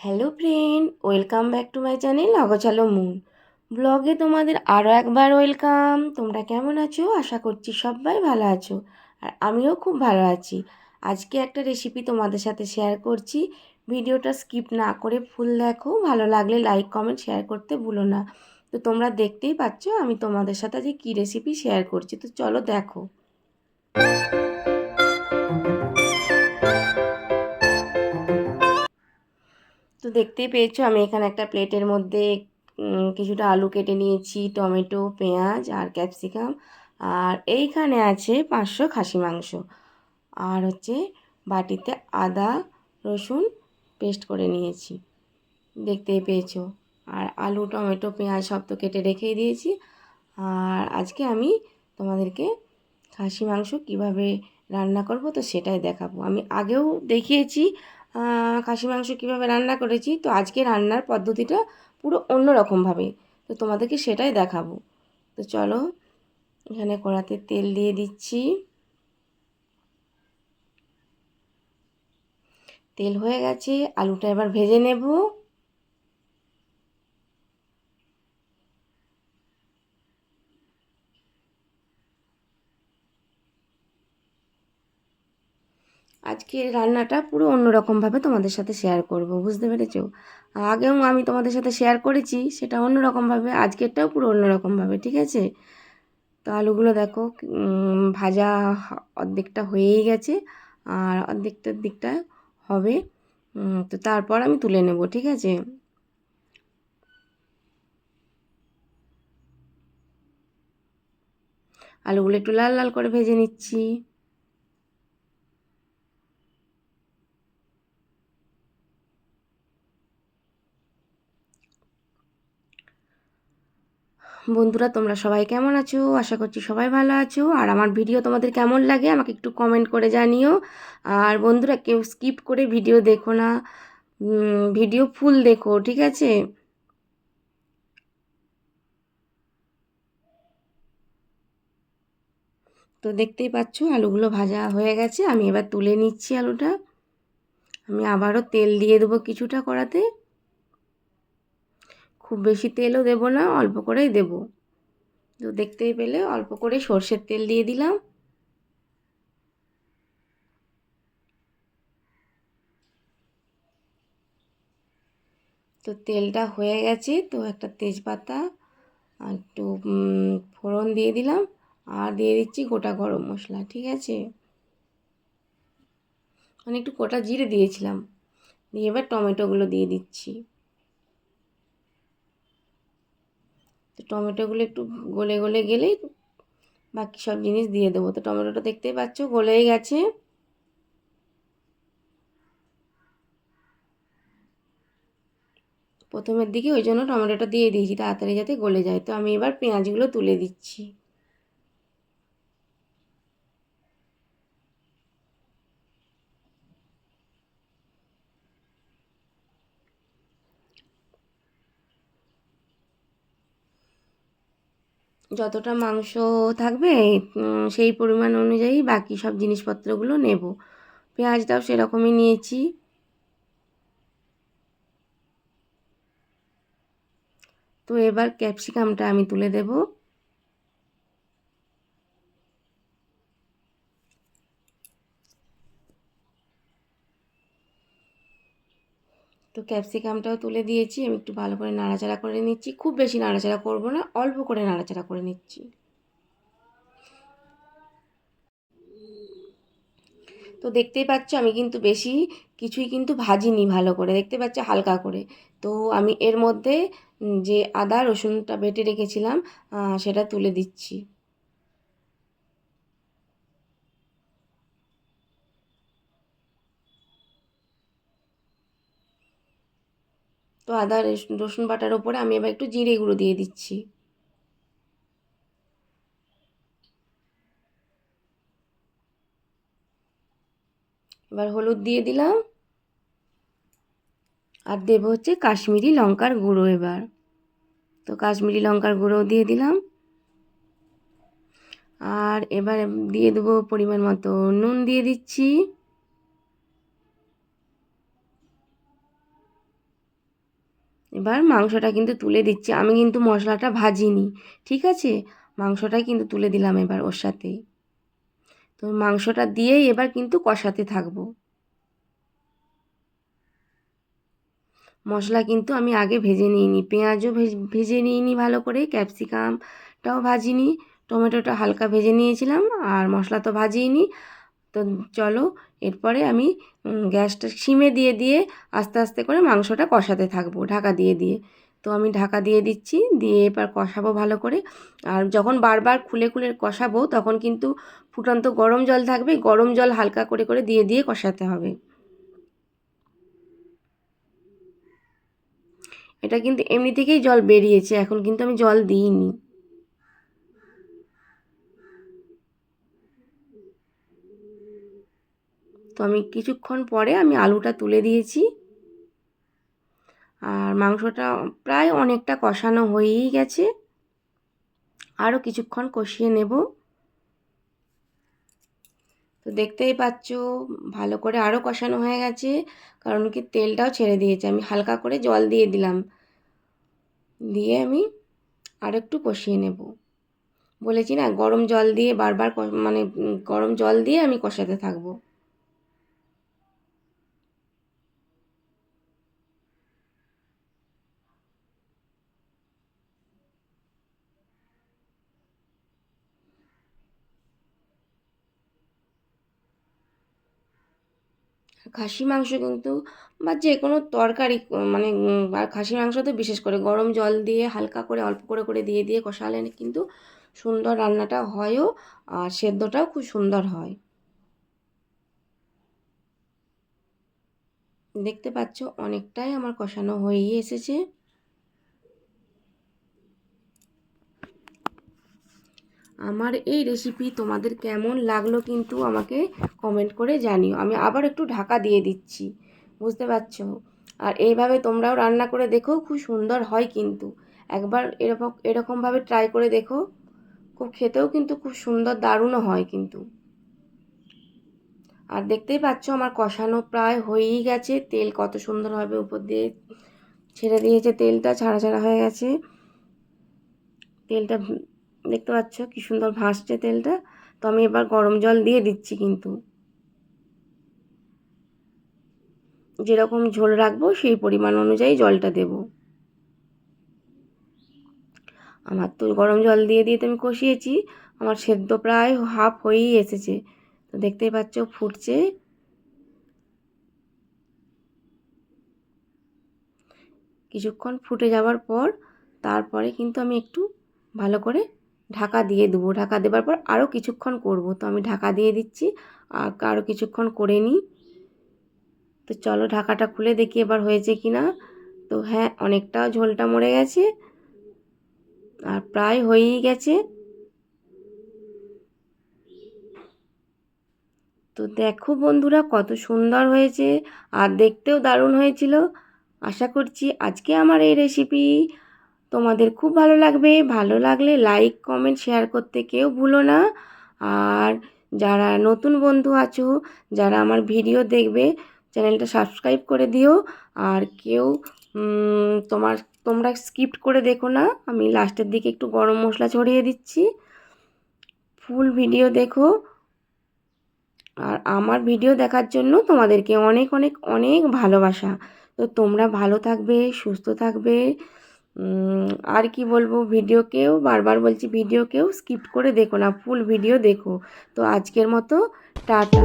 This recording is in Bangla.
Hello friend, welcome back to my channel অগচালো moon. ব্লগে তোমাদের আরও একবার ওয়েলকাম। তোমরা কেমন আছো? আশা করছি সবাই ভালো আছো আর আমিও খুব ভালো আছি। আজকে একটা রেসিপি তোমাদের সাথে শেয়ার করছি। ভিডিওটা স্কিপ না করে ফুল দেখো। ভালো লাগলে লাইক কমেন্ট শেয়ার করতে ভুলো না। তো তোমরা দেখতেই পাচ্ছ আমি তোমাদের সাথে যে কী রেসিপি শেয়ার করছি। তো চলো দেখো। তো দেখতেই পেয়েছ, আমি এখানে একটা প্লেটের মধ্যে কিছুটা আলু কেটে নিয়েছি, টমেটো, পেঁয়াজ আর ক্যাপসিকাম। আর এইখানে আছে পাঁচশো খাসি মাংস। আর হচ্ছে বাটিতে আদা, রসুন পেস্ট করে নিয়েছি। দেখতেই পেয়েছ। আর আলু, টমেটো, পেঁয়াজ সব তো কেটে রেখেই দিয়েছি। আর আজকে আমি তোমাদেরকে খাসি মাংস কীভাবে রান্না করব তো সেটাই দেখাবো। আমি আগেও দেখিয়েছি খাসি মাংস কীভাবে রান্না করেছি, তো আজকে রান্নার পদ্ধতিটা পুরো অন্য রকমভাবে তো তোমাদেরকে সেটাই দেখাবো। তো চলো, এখানে কড়াতে তেল দিয়ে দিচ্ছি। তেল হয়ে গেছে, আলুটা এবার ভেজে নেব। আজকে রান্নাটা পুরো অন্যরকমভাবে তোমাদের সাথে শেয়ার করব, বুঝতে পেরেছ? আগেও আমি তোমাদের সাথে শেয়ার করেছি, সেটা অন্যরকমভাবে, আজকেরটাও পুরো অন্যরকমভাবে, ঠিক আছে? তো আলুগুলো দেখো ভাজা অর্ধেকটা হয়েই গেছে, আর অর্ধেকটার দিকটা হবে তো তারপর আমি তুলে নেব, ঠিক আছে? আলুগুলো একটু লাল লাল করে ভেজে নিচ্ছি। বন্ধুরা, তোমরা সবাই কেমন আছো? আশা করছি সবাই ভালো আছো। আর আমার ভিডিও তোমাদের কেমন লাগে, আমাকে একটু কমেন্ট করে জানিও। আর বন্ধুরা, কেউ স্কিপ করে ভিডিও দেখো না। ভিডিও ফুল দেখো, ঠিক আছে? তো দেখতেই পাচ্ছ, আলুগুলো ভাজা হয়ে গেছে। আমি এবার তুলে নিচ্ছি আলুটা। আমি আবারও তেল দিয়ে দেবো কিছুটা করাতে খুব বেশি তেলও দেব না, অল্প করেই দেব। তো দেখতেই পেলে অল্প করে সর্ষের তেল দিয়ে দিলাম। তো তেলটা হয়ে গেছে, তো একটা তেজপাতা একটু ফোড়ন দিয়ে দিলাম। আর দিয়ে দিচ্ছি গোটা গরম মশলা, ঠিক আছে? মানে একটু গোটা জিরে দিয়েছিলাম। দিয়ে এবার টমেটোগুলো দিয়ে দিচ্ছি। তো টমেটোগুলো একটু গলে গলে গেলেই বাকি সব জিনিস দিয়ে দেবো। তো টমেটোটা দেখতেই পাচ্ছ গলেই গেছে। প্রথমের দিকে ওই জন্য টমেটোটা দিয়ে দিয়েছি, তাড়াতাড়ি যাতে গলে যায়। তো আমি এবার পেঁয়াজগুলো তুলে দিচ্ছি। যতটা মাংস থাকবে সেই পরিমাণ অনুযায়ী বাকি সব জিনিসপত্রগুলো নেব। পেঁয়াজটাও সেরকমই নিয়েছি। তো এবার ক্যাপসিকামটা আমি তুলে দেব। তো ক্যাপসিকামটাও তুলে দিয়েছি, আমি একটু ভালো করে নাড়াচাড়া করে নিচ্ছি। খুব বেশি নাড়াচাড়া করব না, অল্প করে নাড়াচাড়া করে নিচ্ছি। তো দেখতেই পাচ্ছ, আমি কিন্তু বেশি কিছুই কিন্তু ভাজিনি ভালো করে, দেখতে পাচ্ছ হালকা করে। তো আমি এর মধ্যে যে আদা রসুনটা বেটে রেখেছিলাম সেটা তুলে দিচ্ছি। তো আদা রসুন বাটার ওপরে আমি এবার একটু জিরে গুঁড়ো দিয়ে দিচ্ছি। এবার হলুদ দিয়ে দিলাম। আর দেবো হচ্ছে কাশ্মীরি লঙ্কার গুঁড়ো এবার। তো কাশ্মীরি লঙ্কার গুঁড়ো দিয়ে দিলাম। আর এবার দিয়ে দেবো পরিমাণ মতো নুন দিয়ে দিচ্ছি। এবার মাংসটা কিন্তু তুলে দিচ্ছি। আমি কিন্তু মশলাটা ভাজিনি, ঠিক আছে? মাংসটা কিন্তু তুলে দিলাম এবার ওর সাথে। তো মাংসটা দিয়েই এবার কিন্তু কষাতে থাকব। মশলা কিন্তু আমি আগে ভেজে নিইনি, পেঁয়াজও ভেজে নিইনি ভালো করে, ক্যাপসিকামটাও ভাজিনি, টমেটোটা হালকা ভেজে নিয়েছিলাম, আর মশলা তো ভাজিনি তো চলো, এরপরে আমি গ্যাসটা সিমে দিয়ে দিয়ে আস্তে আস্তে করে মাংসটা কষাতে থাকব, ঢাকা দিয়ে দিয়ে। তো আমি ঢাকা দিয়ে দিচ্ছি, দিয়ে এবার কষাবো ভালো করে। আর যখন বারবার খুলে খুলে কষাবো, তখন কিন্তু ফুটন্ত গরম জল থাকবে, গরম জল হালকা করে করে দিয়ে দিয়ে কষাতে হবে। এটা কিন্তু এমনি থেকেই জল বেরিয়েছে, এখন কিন্তু আমি জল দিইনি। তো আমি কিছুক্ষণ পরে আমি আলুটা তুলে দিয়েছি। আর মাংসটা প্রায় অনেকটা কষানো হয়েই গেছে। আরও কিছুক্ষণ কষিয়ে নেব। তো দেখতেই পাচ্ছ, ভালো করে আরও কষানো হয়ে গেছে, কারণ কি তেলটাও ছেড়ে দিয়েছে। আমি হালকা করে জল দিয়ে দিলাম। দিয়ে আমি আর একটু কষিয়ে নেব। বলেছি না, গরম জল দিয়ে বারবার মানে গরম জল দিয়ে আমি কষাতে থাকব। খাসি মাংস কিন্তু বা যে কোনো তরকারি মানে আর খাসি মাংস তো বিশেষ করে গরম জল দিয়ে হালকা করে, অল্প করে করে দিয়ে দিয়ে কষালে কিন্তু সুন্দর রান্নাটা হয়ও আর সেদ্ধটাও খুব সুন্দর হয়। দেখতে পাচ্ছ, অনেকটাই আমার কষানো হয়েই এসেছে। আমার এই রেসিপি তোমাদের কেমন লাগল কিন্তু আমাকে কমেন্ট করে জানিও। আমি আবার একটু ঢাকা দিয়ে দিচ্ছি, বুঝতে পারছ? আর এইভাবে তোমরাও রান্না করে দেখো, খুব সুন্দর হয় কিন্তু। একবার এরকম, এরকমভাবে ট্রাই করে দেখো, খুব খেতেও কিন্তু খুব সুন্দর, দারুণও হয় কিন্তু। আর দেখতেই পাচ্ছ আমার কষানো প্রায় হয়েই গেছে, তেল কত সুন্দরভাবে উপর দিয়ে ছেড়ে দিয়েছে তেলটা, ছাড়া ছাড়া হয়ে গেছে। তেলটা দেখতে পাচ্ছ কি সুন্দর ভাসছে তেলটা। তো আমি এবার গরম জল দিয়ে দিচ্ছি কিন্তু। যেরকম ঝোল রাখব, সেই পরিমাণ অনুযায়ী জলটা দেব। আমার তো গরম জল দিয়ে দিয়ে তো আমি কষিয়েছি। আমার সেদ্ধ প্রায় হাফ হয়েই এসেছে। তো দেখতেই পাচ্ছ ফুটছে। কিছুক্ষণ ফুটে যাওয়ার পর, তারপরে কিন্তু আমি একটু ভালো করে ঢাকা দিয়ে দেবো। ঢাকা দেওয়ার পর আরও কিছুক্ষণ করব। তো আমি ঢাকা দিয়ে দিচ্ছি। আর আরও কিছুক্ষণ করে নিই। তো চলো ঢাকাটা খুলে দেখি এবার হয়েছে কি না তো হ্যাঁ অনেকটা ঝোলটা মরে গেছে। আর প্রায় হয়েই গেছে। তো দেখো বন্ধুরা, কত সুন্দর হয়েছে। আর দেখতেও দারুণ হয়েছিল। আশা করছি আজকে আমার এই রেসিপি তোমাদের খুব ভালো লাগবে। ভালো লাগলে লাইক কমেন্ট শেয়ার করতে কেউ ভুলো না। আর যারা নতুন বন্ধু আছো, যারা আমার ভিডিও দেখবে, চ্যানেলটা সাবস্ক্রাইব করে দিও। আর কেউ তোমার, তোমরা স্কিপ্ট করে দেখো না। আমি লাস্টের দিকে একটু গরম মশলা ছড়িয়ে দিচ্ছি। ফুল ভিডিও দেখো। আর আমার ভিডিও দেখার জন্য তোমাদেরকে অনেক অনেক অনেক ভালোবাসা। তো তোমরা ভালো থাকবে, সুস্থ থাকবে। আর কি বলব ভিডিওকেও বারবার বলছি ভিডিওকেও স্কিপ করে দেখো না ফুল ভিডিও দেখো। তো আজকের মতো, টাটা।